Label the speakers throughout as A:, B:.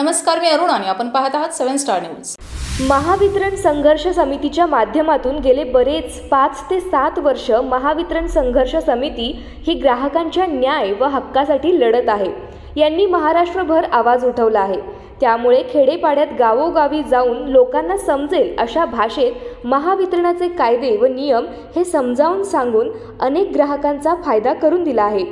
A: नमस्कार मी अरुण आणि आपण पाहत आहात सेव्हन स्टार न्यूज.
B: महावितरण संघर्ष समितीच्या माध्यमातून गेले बरेच पाच ते सात वर्ष महावितरण संघर्ष समिती ही ग्राहकांच्या न्याय व हक्कासाठी लढत आहे. यांनी महाराष्ट्रभर आवाज उठवला आहे. त्यामुळे खेडेपाड्यात गावोगावी जाऊन लोकांना समजेल अशा भाषेत महावितरणाचे कायदे व नियम हे समजावून सांगून अनेक ग्राहकांचा फायदा करून दिला आहे.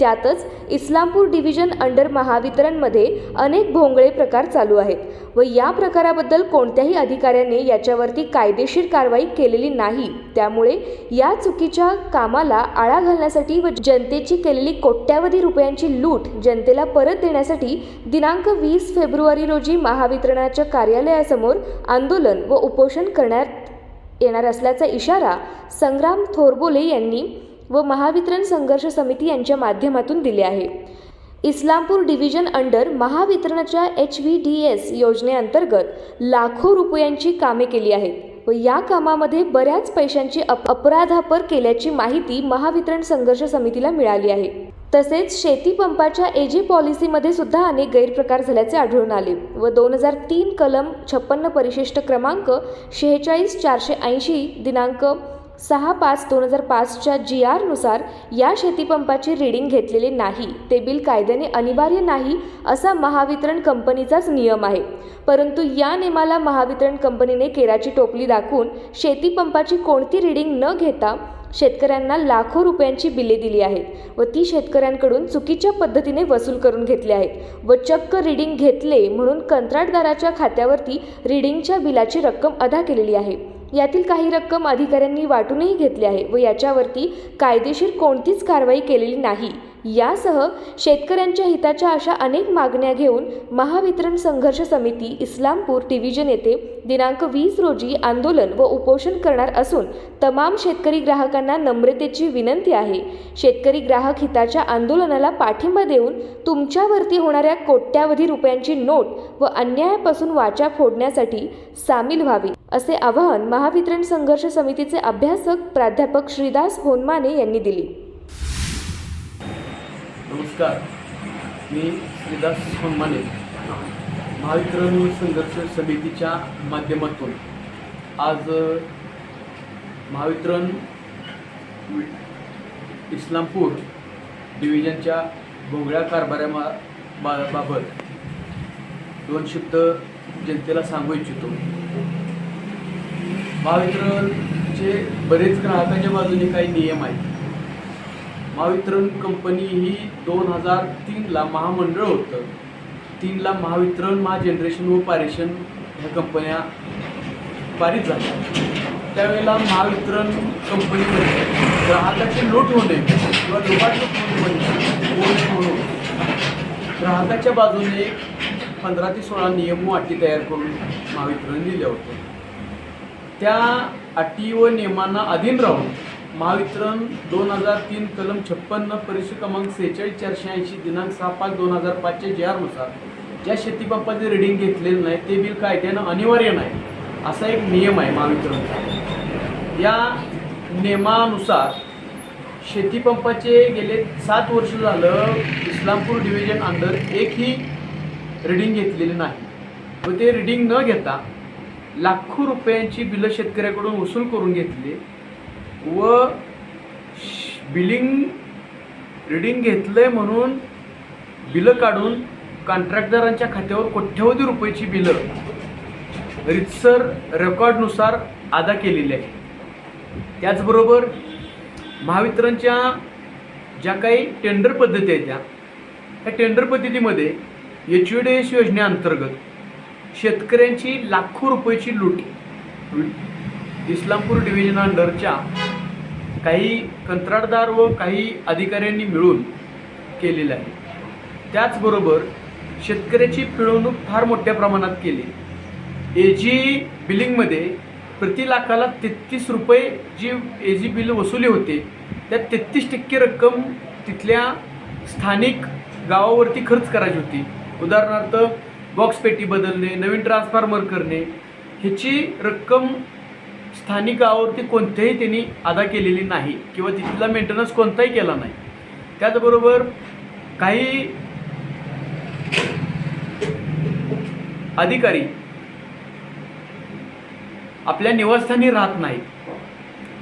B: त्यातच इस्लामपूर डिव्हिजन अंडर महावितरणमध्ये अनेक भोंगळे प्रकार चालू आहेत व या प्रकाराबद्दल कोणत्याही अधिकाऱ्याने याच्यावरती कायदेशीर कारवाई केलेली नाही. त्यामुळे या चुकीच्या कामाला आळा घालण्यासाठी व जनतेची केलेली कोट्यावधी रुपयांची लूट जनतेला परत देण्यासाठी दिनांक वीस फेब्रुवारी रोजी महावितरणाच्या कार्यालयासमोर आंदोलन व उपोषण करण्यात येणार असल्याचा इशारा संग्राम थोरबोले यांनी व महावितरण संघर्ष समिती यांच्या माध्यमातून दिले आहे. इस्लामपूर डिव्हिजन अंडर महावितरणाच्या एच व्ही डी एस योजनेअंतर्गत लाखो रुपयांची कामे केली आहेत व या कामामध्ये बऱ्याच पैशांची अप अपराधापर केल्याची माहिती महावितरण संघर्ष समितीला मिळाली आहे. तसेच शेती पंपाच्या एजी पॉलिसीमध्ये सुद्धा अनेक गैरप्रकार झाल्याचे आढळून आले व दोन हजार तीन कलम छप्पन्न परिशिष्ट क्रमांक शेहेचाळीस चारशे ऐंशी दिनांक सहा पाच दोन हजार पाचच्या जी आरनुसार या शेतीपंपाची रीडिंग घेतलेले नाही. ते बिल कायद्याने अनिवार्य नाही असा महावितरण कंपनीचाच नियम आहे. परंतु या नियमाला महावितरण कंपनीने केराची टोपली दाखवून शेतीपंपाची कोणती रीडिंग न घेता शेतकऱ्यांना लाखो रुपयांची बिले दिली आहेत व ती शेतकऱ्यांकडून चुकीच्या पद्धतीने वसूल करून घेतली आहेत व चक्क रीडिंग घेतले म्हणून कंत्राटदाराच्या खात्यावरती रीडिंगच्या बिलाची रक्कम अदा केलेली आहे. यातील काही रक्कम अधिकाऱ्यांनी वाटूनही घेतली आहे व याच्यावरती कायदेशीर कोणतीच कारवाई केलेली नाही. यासह शेतकऱ्यांच्या हिताच्या अशा अनेक मागण्या घेऊन महावितरण संघर्ष समिती इस्लामपूर डिव्हिजन येथे दिनांक वीस रोजी आंदोलन व उपोषण करणार असून तमाम शेतकरी ग्राहकांना नम्रतेची विनंती आहे. शेतकरी ग्राहक हिताच्या आंदोलनाला पाठिंबा देऊन तुमच्यावरती होणाऱ्या कोट्यावधी रुपयांची नोट व अन्यायापासून वाचा फोडण्यासाठी सामील व्हावी. असे आवाहन महावितरण संघर्ष समितीचे अभ्यासक प्राध्यापक श्रीदास होनमाने यांनी दिली.
C: नमस्कार. मी श्रीदास सोनमाने महावितरण संघर्ष समितीच्या माध्यमातून आज महावितरण वि- इस्लामपूर डिव्हिजनच्या भोंगळ्या कारभाऱ्या मा- बाबत दोन शब्द जनतेला सांगू इच्छितो. महावितरणचे बरेच ग्राहकांच्या बाजूने काही नियम आहेत. महावितरण कंपनी ही दोन हजार तीनला महामंडळ होतं. तीनला महावितरण महाजनरेशन व पारेषण ह्या कंपन्या पारित झाल्या. त्यावेळेला महावितरण कंपनीमध्ये ग्राहकाची लूट होणे किंवा लोकांचं होणे म्हणून ग्राहकाच्या बाजूने पंधरा ते सोळा नियम वाटी तयार करून महावितरण दिल्या होते. त्या अटी व नियमांना अधीन राहून महावितरण दोन हजार तीन कलम छप्पन्न परिषद क्रमांक सेहेचाळीस चारशे ऐंशी दिनांक सहा पाच दोन हजार पाचच्या जे आरनुसार ज्या शेतीपंपाचे रिडिंग घेतलेलं नाही ते बिल कायद्यानं अनिवार्य नाही असा एक नियम आहे महावितरणचा. या नियमानुसार शेतीपंपाचे गेले सात वर्ष झालं इस्लामपूर डिव्हिजन अंडर एकही रिडिंग घेतलेली नाही. व ते रिडिंग न घेता लाखो रुपयांची बिलं शेतकऱ्याकडून वसूल करून घेतली व श- बिलिंग रिडिंग घेतलंय म्हणून बिलं काढून कॉन्ट्रॅक्टदारांच्या खात्यावर कोट्यवधी रुपयाची बिलं रितसर रेकॉर्डनुसार अदा केलेली आहे. त्याचबरोबर महावितरणच्या ज्या काही टेंडर पद्धती आहेत त्या त्या टेंडर पद्धतीमध्ये एच व्ही डी एस योजनेअंतर्गत शेतकऱ्यांची लाखो रुपयाची लूट. इस्लामपूर डिव्हिजन अंडरच्या काही कंत्राटदार व काही अधिकाऱ्यांनी मिळून केलेलं आहे. त्याचबरोबर शेतकऱ्याची पिळवणूक फार मोठ्या प्रमाणात केली. ए जी बिलिंगमध्ये प्रति लाखाला तेहतीस रुपये जी ए जी बिल वसुली होते त्या तेहतीस टक्के रक्कम तिथल्या स्थानिक गावावरती खर्च करायची होती. उदाहरणार्थ बॉक्स पेटी बदलणे नवीन ट्रान्सफॉर्मर करणे ह्याची रक्कम स्थानिक गावावरती कोणत्याही त्यांनी अदा केलेली नाही किंवा तिथला मेंटेनन्स कोणताही केला नाही. त्याचबरोबर काही अधिकारी आपल्या निवासस्थानी राहत नाहीत.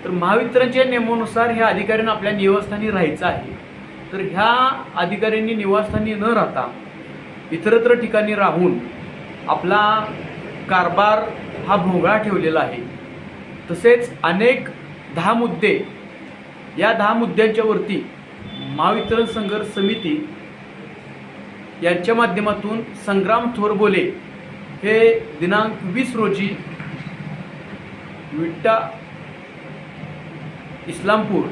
C: तर महावितरणच्या नियमानुसार ह्या अधिकाऱ्यांना आपल्या निवासस्थानी राहायचं आहे. तर ह्या अधिकाऱ्यांनी निवासस्थानी न राहता इतरत्र ठिकाणी राहून आपला कारभार हा भोंगळा ठेवलेला आहे. तसेच अनेक दहा मुद्दे या दहा मुद्द्यांच्यावरती महावितरण संघर्ष समिती यांच्या माध्यमातून संग्राम थोरबोले हे दिनांक वीस रोजी विट्टा इस्लामपूर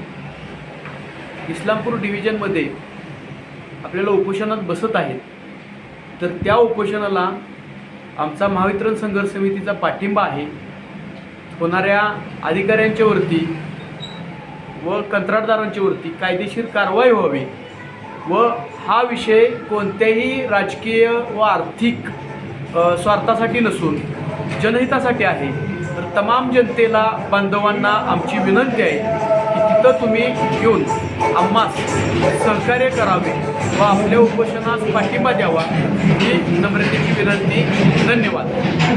C: इस्लामपूर डिव्हिजनमध्ये आपल्याला उपोषणात बसत आहेत. तर त्या उपोषणाला आमचा महावितरण संघर्ष समितीचा पाठिंबा आहे. होणाऱ्या अधिकाऱ्यांच्या वरती व कंत्राटदारांच्या वरती कायदेशीर कारवाई व्हावी व हा विषय कोणत्याही राजकीय व आर्थिक स्वार्थासाठी नसून जनहितासाठी आहे. तर तमाम जनतेला बांधवांना आमची विनंती आहे फक्त तिथं तुम्ही येऊन आम्हास सहकार्य करावे व आपल्या उपोषणास पाठिंबा द्यावा ही नम्रतेची विनंती. धन्यवाद.